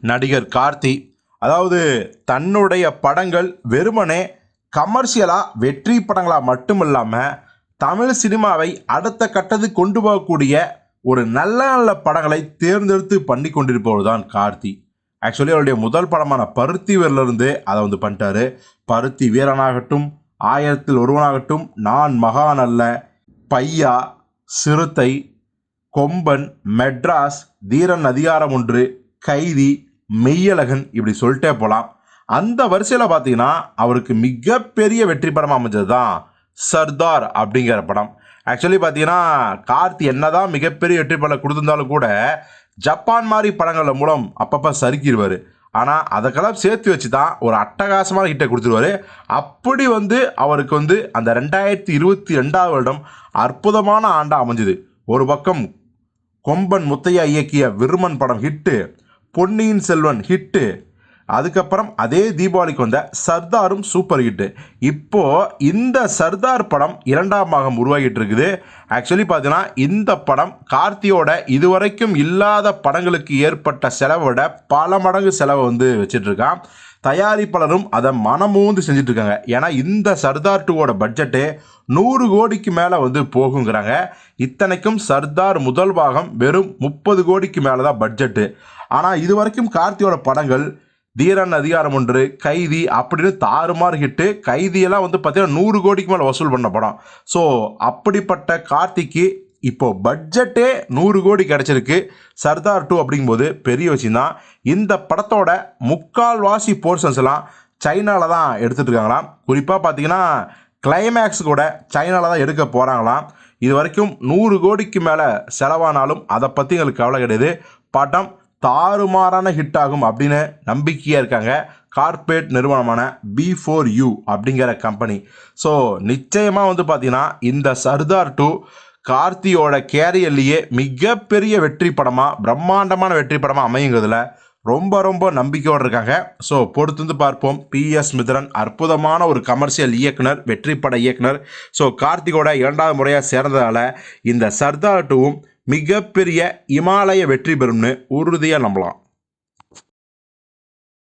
நடிகர் கார்த்தி. அதாவது தன்னுடைய படங்கள் வெறுமனே கமர்ஷியலாக வெற்றி படங்களாக மட்டும் இல்லாமல் தமிழ் சினிமாவை அடுத்த கட்டத்துக்கு கொண்டு போகக்கூடிய ஒரு நல்ல நல்ல படங்களை தேர்ந்தெடுத்து பண்ணி கொண்டிருப்பவர் தான் கார்த்தி. ஆக்சுவலி அவருடைய முதல் படமான பருத்தி வீரர்லேருந்து அதை வந்து பண்ணிட்டாரு. பருத்தி வீரனாகட்டும் ஆயிரத்தில் ஒருவனாகட்டும் நான் மகான் அல்ல பையா சிறுத்தை கொம்பன் மெட்ராஸ் தீரன் அதிகாரம் ஒன்று கைதி மெய்யழகன் இப்படி சொல்லிட்டே போகலாம் அந்த வரிசையில் பார்த்தீங்கன்னா அவருக்கு மிகப்பெரிய வெற்றி படமாக அமைஞ்சது தான் சர்தார் அப்படிங்கிற படம். ஆக்சுவலி பார்த்தீங்கன்னா கார்த்தி என்னதான் மிகப்பெரிய வெற்றி படம் கொடுத்துருந்தாலும் கூட ஜப்பான் மாதிரி படங்கள் மூலம் அப்பப்போ சறுக்கிடுவார் ஆனால் அதுக்கெல்லாம் சேர்த்து வச்சு தான் ஒரு அட்டகாசமான ஹிட்டை கொடுத்துருவாரு. அப்படி வந்து அவருக்கு வந்து அந்த ரெண்டாயிரத்தி இருபத்தி ரெண்டாவது வருடம் அற்புதமான ஆண்டாக அமைஞ்சுது. ஒரு பக்கம் கொம்பன் முத்தையா இயக்கிய விருமன் படம் ஹிட்டு பொன்னியின் செல்வன் ஹிட்டு அதுக்கப்புறம் அதே தீபாவளிக்கு வந்த சர்தாரும் சூப்பர் ஹிட்டு இப்போ இந்த சர்தார் படம் இரண்டாம் பாகம் உருவாகிட்டு இருக்குது. ஆக்சுவலி பார்த்தீங்கன்னா இந்த படம் கார்த்தியோட இதுவரைக்கும் இல்லாத படங்களுக்கு ஏற்பட்ட செலவோட பல மடங்கு செலவை வந்து வச்சிட்டு இருக்கான் தயாரிப்பாளரும் அதை மனமூந்து செஞ்சுட்டு இருக்காங்க ஏன்னா இந்த சர்தார் டூவோட பட்ஜெட்டே நூறு கோடிக்கு மேலே வந்து போகுங்கிறாங்க. இத்தனைக்கும் சர்தார் முதல் பாகம் வெறும் முப்பது கோடிக்கு மேலே தான் பட்ஜெட்டு ஆனால் இது வரைக்கும் கார்த்தியோட படங்கள் தீரன் அதிகாரம் ஒன்று கைதி அப்படின்னு தாறுமாறு ஹிட்டு கைதியெல்லாம் வந்து பார்த்தீங்கன்னா நூறு கோடிக்கு மேலே வசூல் பண்ண படம். ஸோ அப்படிப்பட்ட கார்த்திக்கு இப்போ பட்ஜெட்டே நூறு கோடி கிடச்சிருக்கு. சர்தார் டூ அப்படிங்கும்போது பெரிய விஷயம்தான். இந்த படத்தோட முக்கால்வாசி போர்ஷன்ஸ் எல்லாம் சைனாவில் தான் எடுத்துகிட்டு இருக்காங்களாம். குறிப்பாக பார்த்தீங்கன்னா கிளைமேக்ஸ் கூட சைனாவில் தான் எடுக்க போகிறாங்களாம் இது வரைக்கும் நூறு கோடிக்கு மேலே செலவானாலும் அதை பற்றி எங்களுக்கு கவலை கிடையாது. படம் தாறுமாறான ஹிட் ஆகும் அப்படின்னு நம்பிக்கையாக இருக்காங்க. கார்ப்பரேட் நிறுவனமான பி ஃபோர் யூ அப்படிங்கிற கம்பெனி ஸோ நிச்சயமாக வந்து பார்த்தீங்கன்னா இந்த சர்தார் டூ கார்த்தியோட கேரியர்லேயே மிகப்பெரிய வெற்றி படமாக பிரம்மாண்டமான வெற்றி படமாக அமையுங்கிறதுல ரொம்ப ரொம்ப நம்பிக்கையோடு இருக்காங்க. ஸோ பொறுத்து வந்து பார்ப்போம். பிஎஸ் மித்ரன் அற்புதமான ஒரு கமர்ஷியல் இயக்குனர் வெற்றி பட இயக்குனர். ஸோ கார்த்திகோட இரண்டாவது முறையாக சேர்ந்ததால் இந்த சர்தார் டூவும் மிகப்பெரிய இமாலய வெற்றி பெறும்னு உறுதியாக நம்பலாம்.